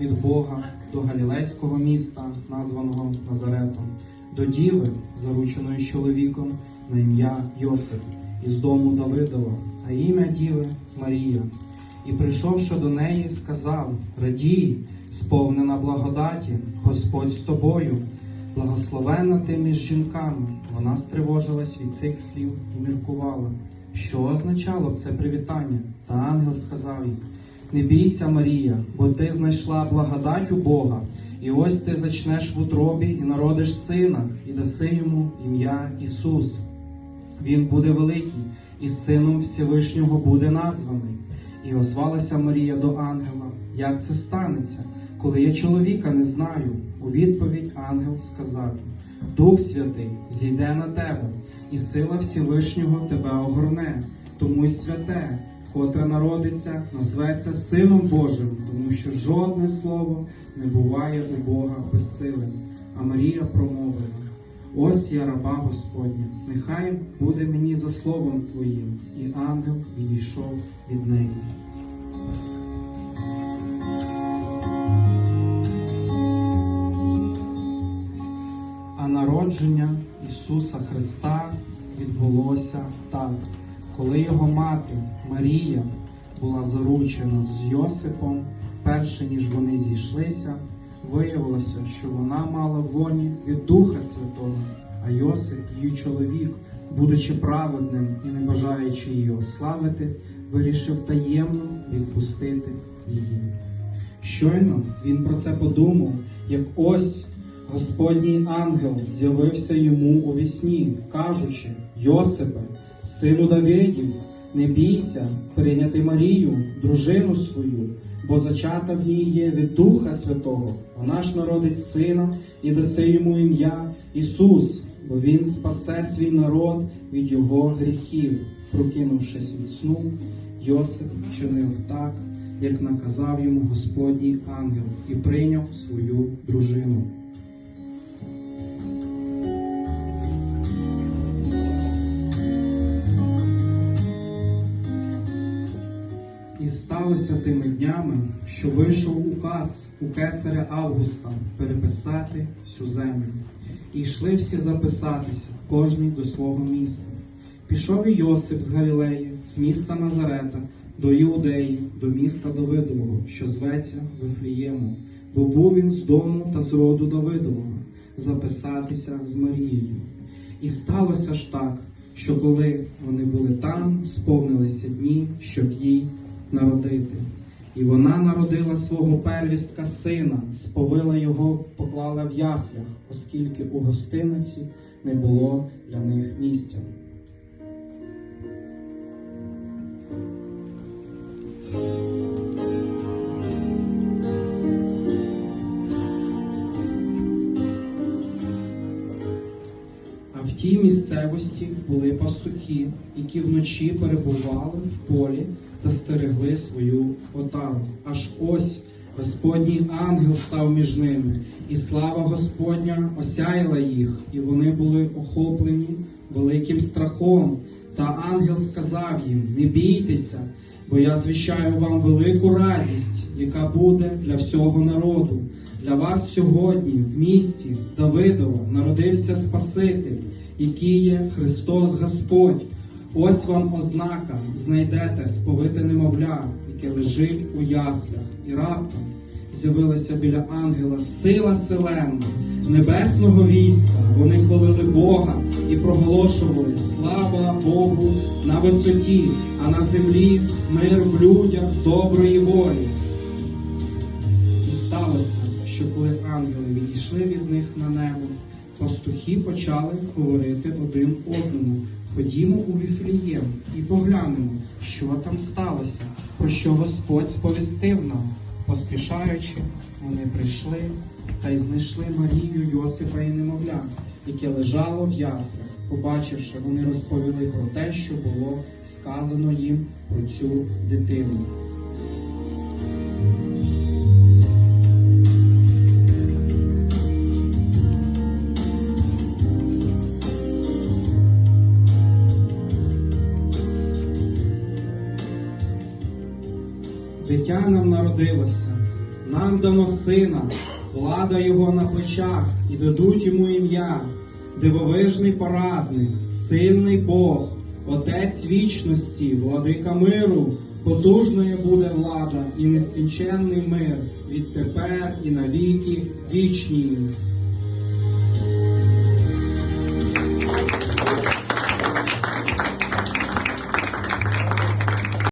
від Бога до галілейського міста, названого Назаретом, до діви, зарученої чоловіком на ім'я Йосип, із дому Давидова, а ім'я діви Марія. І прийшовши до неї, сказав: Радій, сповнена благодаті, Господь з тобою, благословена ти між жінками. Вона стривожилась від цих слів і міркувала. Що означало це привітання? Та ангел сказав їй: Не бійся, Марія, бо ти знайшла благодать у Бога, і ось ти зачнеш в утробі і народиш сина, і даси йому ім'я Ісус. Він буде великий, і сином Всевишнього буде названий. І озвалася Марія до ангела. Як це станеться, коли я чоловіка не знаю? У відповідь ангел сказав Дух Святий зійде на тебе, і сила Всевишнього тебе огорне, тому й святе, котре народиться, назветься Сином Божим, тому що жодне слово не буває у Бога безсилим. А Марія промовила. Ось я раба Господня, нехай буде мені за словом Твоїм, і ангел відійшов від неї. А народження Ісуса Христа відбулося так, коли його мати Марія була заручена з Йосипом, перше ніж вони зійшлися, виявилося, що вона мала в лоні від Духа Святого, а Йосип, її чоловік, будучи праведним і не бажаючи її ославити, вирішив таємно відпустити її. Щойно він про це подумав, як ось Господній ангел з'явився йому у вісні, кажучи: Йосипе, сину Давидів, не бійся прийняти Марію, дружину свою, бо зачата в ній є від Духа Святого. Вона ж народить сина і даси йому ім'я Ісус, бо Він спасе свій народ від його гріхів. Прокинувшись від сну, Йосип чинив так, як наказав йому Господній ангел, і прийняв свою дружину. Сталося тими днями, що вийшов указ у кесаря Августа переписати всю землю. І йшли всі записатися, кожний до свого міста. Пішов і Йосип з Галілеї, з міста Назарета, до Іудеї, до міста Давидового, що зветься Вифліємом, бо був він з дому та з роду Давидового, записатися з Марією. І сталося ж так, що коли вони були там, сповнилися дні, щоб їй народити. І вона народила свого первістка сина, сповила його, поклала в яслях, оскільки у гостиниці не було для них місця. Тій місцевості були пастухи, які вночі перебували в полі та стерегли свою отару. Аж ось Господній ангел став між ними, і слава Господня осяяла їх, і вони були охоплені великим страхом. Та ангел сказав їм: Не бійтеся, бо я звіщаю вам велику радість, яка буде для всього народу. Для вас сьогодні в місті Давидова народився Спаситель, який є Христос Господь. Ось вам ознака, знайдете сповите немовля, яке лежить у яслях, і раптом з'явилася біля ангела сила селена, небесного війська. Вони хвалили Бога і проголошували слава Богу на висоті, а на землі мир в людях доброї волі. І сталося, що коли ангели відійшли від них на небо, пастухи почали говорити один одному. Ходімо у Віфлієм і поглянемо, що там сталося, про що Господь сповістив нам. Поспішаючи, вони прийшли та й знайшли Марію, Йосипа і немовля, яке лежало в яслах. Побачивши, вони розповіли про те, що було сказано їм про цю дитину. Дитя нам народилося, нам дано сина, влада його на плечах, і дадуть йому ім'я, дивовижний порадник, сильний Бог, Отець вічності, владика миру, потужною буде влада і нескінченний мир відтепер і навіки вічні.